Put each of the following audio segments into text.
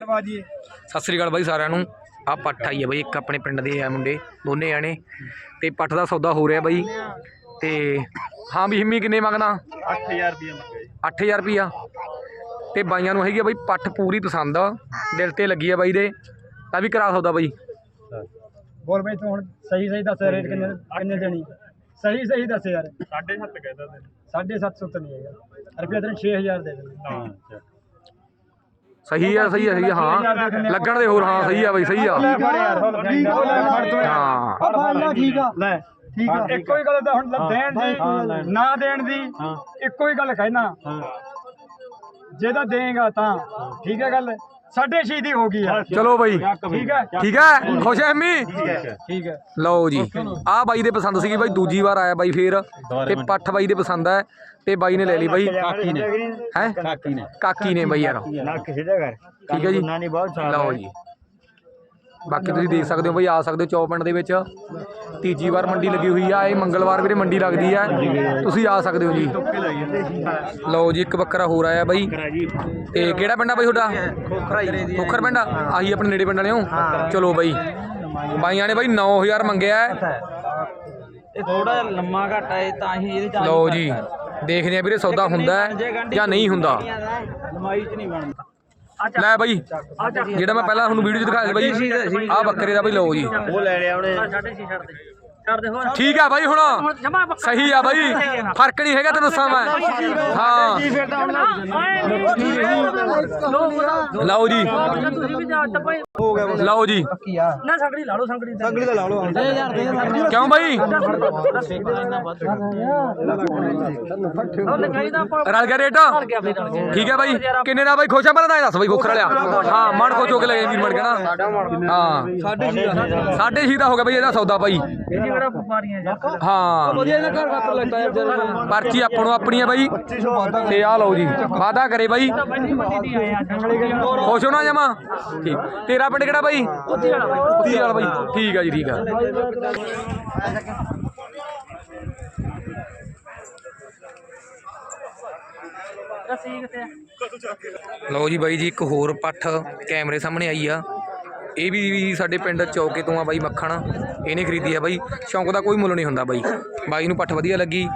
ਬਾਜੀ ਸਤਿ ਸ੍ਰੀ ਅਕਾਲ ਬਾਈ ਸਾਰਿਆਂ ਨੂੰ। ਆ ਪੱਠ ਆਈ ਹੈ ਬਾਈ ਇੱਕ ਆਪਣੇ ਪਿੰਡ ਦੇ ਆ ਮੁੰਡੇ ਦੋਨੇ ਆਣੇ ਤੇ ਪੱਠ ਦਾ ਸੌਦਾ ਹੋ ਰਿਹਾ ਬਾਈ। ਤੇ ਹਾਂ ਵੀ ਹਿੰਮੀ ਕਿੰਨੇ ਮੰਗਦਾ? 8000 ਰੁਪਏ ਮੰਗੇ 8000 ਰੁਪਿਆ ਤੇ ਬਾਈਆਂ ਨੂੰ ਹੈਗੀ ਆ ਬਾਈ ਪੱਠ ਪੂਰੀ ਪਸੰਦ ਆ। ਦਿਲ ਤੇ ਲੱਗੀ ਆ ਬਾਈ ਦੇ। ਤਾਂ ਵੀ ਕਰਾ ਸੌਦਾ ਬਾਈ। ਬੋਲ ਬਈ ਤੂੰ ਹੁਣ ਸਹੀ ਸਹੀ ਦੱਸ ਰੇਟ ਕਿੰਨੇ ਕਿੰਨੇ ਦੇਣੀ? ਸਹੀ ਸਹੀ ਦੱਸ ਯਾਰ। 7.5 ਕਹਿੰਦਾ ਤੇ 7.5 ਤਾਂ ਨਹੀਂ ਹੈਗਾ। ਰੁਪਿਆ ਤੈਨੂੰ 6000 ਦੇ ਦੇਣਾ ਹਾਂ ਸਹੀ ਆ ਸਹੀ ਆ ਸਹੀ ਆ ਹਾਂ। ਲੱਗਣ ਦੇ ਹੋਰ ਹਾਂ ਸਹੀ ਆ ਬਾਈ ਸਹੀ ਆ। ਹਾਂ। ਠੀਕ ਆ। ਲੈ। ਠੀਕ ਆ। ਇੱਕੋ ਹੀ ਗੱਲ ਤਾਂ ਹੁਣ ਦੇਣ ਦੀ ਨਾ ਦੇਣ ਦੀ ਇੱਕੋ ਹੀ ਗੱਲ ਕਹਿਣਾ। ਜੇ ਤਾਂ ਦੇਗਾ ਤਾਂ ਠੀਕ ਹੈ ਗੱਲ? ਸਾਢੇ ਛੇ ਦੀ ਹੋ ਗਈ ਆ। ਚਲੋ ਬਾਈ। ਠੀਕ ਹੈ? ਠੀਕ ਹੈ? ਖੁਸ਼ ਹੈ ਹਿੰਮੀ ਠੀਕ ਹੈ। ਲਓ ਜੀ। ਆਹ ਬਾਈ ਦੇ ਪਸੰਦ ਸੀਗੀ ਬਾਈ ਦੂਜੀ ਵਾਰ ਆਇਆ ਬਾਈ ਫੇਰ। ਤੇ ਪੱਠ ਬਾਈ ਦੇ ਪਸੰਦ ਹੈ ਤੇ ਬਾਈ ਨੇ ਲੈ ਲਈ ਬਾਈ। ਕਾਕੀ ਨੇ। ਹੈ? ਕਾਕੀ ਨੇ। ਕਾਕੀ ਨੇ ਬਾਈ ਯਾਰ। ਨਾ। ਕਿਸੇ ਦਾ ਘਰ ਠੀਕ ਹੈ ਜੀ। ਨਾਨੀ ਬਹੁਤ ਸਾਲ ਲਓ ਜੀ। ਬਾਕੀ ਤੁਸੀਂ ਦੇਖ ਸਕਦੇ ਹੋ ਬਾਈ ਆ ਸਕਦੇ ਹੋ ਚੌ ਪਿੰਡ ਦੇ ਵਿੱਚ। ਤੀਜੀ ਵਾਰ ਮੰਡੀ ਲੱਗੀ ਹੋਈ ਆ ਇਹ ਮੰਗਲਵਾਰ ਵੀਰੇ ਮੰਡੀ ਲੱਗਦੀ ਆ। ਤੁਸੀਂ ਆ ਸਕਦੇ ਹੋ ਜੀ। ਲਓ ਜੀ ਇੱਕ ਬੱਕਰਾ ਹੋਰ ਆਇਆ ਬਾਈ। ਤੇ ਕਿਹੜਾ ਪਿੰਡ ਆ ਬਾਈ ਤੁਹਾਡਾ? ਖੋਖਰ ਪਿੰਡ ਆਹੀ ਆਪਣੇ ਨੇੜੇ ਪਿੰਡ ਵਾਲੇ ਹੋ? ਚਲੋ ਬਾਈ। ਬਾਈਆਂ ਨੇ ਬਾਈ 9000 ਮੰਗਿਆ। ਇਹ ਥੋੜਾ ਲੰਮਾ ਘੱਟ ਹੈ ਤਾਂ ਹੀ ਇਹਦੇ ਚ ਲਓ ਜੀ ਦੇਖਦੇ ਆ ਵੀਰੇ ਸੌਦਾ ਹੁੰਦਾ ਜਾਂ ਨਹੀਂ ਹੁੰਦਾ। ਲੰਮਾਈ ਚ ਨਹੀਂ ਬਣਦਾ। ਲੈ ਬਾਈ। ਜਿਹੜਾ ਮੈਂ ਪਹਿਲਾਂ ਤੁਹਾਨੂੰ ਵੀਡੀਓ 'ਚ ਦਿਖਾਇਆ ਸੀ ਬਾਈ ਆਹ ਬੱਕਰੇ ਦਾ ਬਾਈ ਲਓ ਜੀ। ਉਹ ਲੈ ਲਿਆ ਉਹਨੇ। ਠੀਕ ਆ ਬਾਈ ਹੁਣ। ਸਹੀ ਆ ਬਾਈ। ਫ਼ਰਕ ਨਹੀਂ ਹੈਗਾ ਤੈਨੂੰ ਦੱਸਾਂ ਮੈਂ ਹਾਂ। ਲਓ ਜੀ। ਲਓ ਜੀ। ਸੰਗਲੀ ਦਾ ਲਾ ਲਓ ਕਿਉਂ ਬਾਈ? ਰਲ ਗਿਆ ਰੇਟ? ਠੀਕ ਹੈ ਬਾਈ। ਕਿੰਨੇ ਦਾ ਬਾਈ? ਖੁਸ਼ ਆ ਪਹਿਲਾਂ ਤਾਂ ਦੱਸ ਬਾਈ ਖੋਖਰ ਵਾਲਿਆ ਹਾਂ ਮਨ ਹੋ ਕੇ ਲੈ ਵੀਰ ਮੜ ਕੇ ਨਾ। ਹਾਂ। ਸਾਢੇ ਛੇ ਦਾ। ਹੋ ਗਿਆ ਬਾਈ ਇਹਦਾ ਸੌਦਾ ਬਾਈ। ਹਾਂ। ਪਰਚੀ ਆਪਾਂ ਨੂੰ ਆਪਣੀ ਆ ਬਾਈ। ਤੇ ਆ ਲਓ ਜੀ ਵਾਦਾ ਕਰੇ ਬਾਈ। ਖੁਸ਼ ਹੋ ਨਾ ਜਮਾ? ਠੀਕ। ਤੇਰਾ ਪਿੰਡ ਕਿਹੜਾ ਬਾਈ? ਉੱਤੀ ਵਾਲਾ ਬਾਈ। ਠੀਕ ਆ ਜੀ ਠੀਕ ਆ। ਲਓ ਜੀ ਬਾਈ ਜੀ ਇੱਕ ਹੋਰ ਪੱਠ ਕੈਮਰੇ ਸਾਹਮਣੇ ਆਈ ਆ। ਇਹ ਵੀ ਸਾਡੇ ਪਿੰਡ ਚੌਕੇ ਤੋਂ ਆ ਬਾਈ ਮੱਖਣ ਇਹਨੇ ਖਰੀਦੀ ਆ ਬਾਈ। ਸ਼ੌਂਕ ਦਾ ਕੋਈ ਮੁੱਲ ਨਹੀਂ ਹੁੰਦਾ ਬਾਈ। ਬਾਈ ਨੂੰ ਪੱਠ ਵਧੀਆ ਲੱਗੀ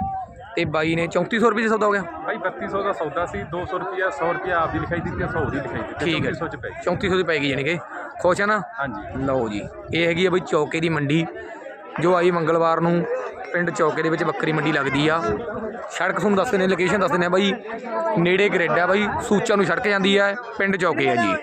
ਤੇ ਬਾਈ ਨੇ 3400 ਰੁਪਏ 'ਚ ਸੌਦਾ ਹੋ ਗਿਆ। ਭਾਈ 3200 ਦਾ ਸੌਦਾ ਸੀ 200 ਰੁਪਿਆ 100 ਰੁਪਿਆ ਆਪ ਦੀ ਲਿਖਾਈ ਦਿੱਤੀ 100 ਦੀ ਲਿਖਾਈ ਦਿੱਤੀ ਠੀਕ ਹੈ 3400 ਚ ਪੈ ਗਈ। 3400 ਦੀ ਪੈ ਗਈ ਯਾਨੀ ਕਿ। ਖੁਸ਼ ਆ ਨਾ? ਹਾਂਜੀ। ਲਓ ਜੀ ਇਹ ਹੈਗੀ ਆ ਬਈ ਚੌਕੇ ਦੀ ਮੰਡੀ ਜੋ ਆਈ ਮੰਗਲਵਾਰ ਨੂੰ ਪਿੰਡ ਚੌਕੇ ਦੇ ਵਿੱਚ ਬੱਕਰੀ ਮੰਡੀ ਲੱਗਦੀ ਆ। ਸੜਕ ਤੁਹਾਨੂੰ ਦੱਸਦੇ ਨੇ ਲੋਕੇਸ਼ਨ ਦੱਸਦੇ ਨੇ ਬਾਈ। ਨੇੜੇ ਗ੍ਰਿਡ ਆ ਬਾਈ ਸੂਚਾ ਨੂੰ ਸੜਕ ਜਾਂਦੀ ਆ ਪਿੰਡ ਚੌਕੇ ਆ ਜੀ।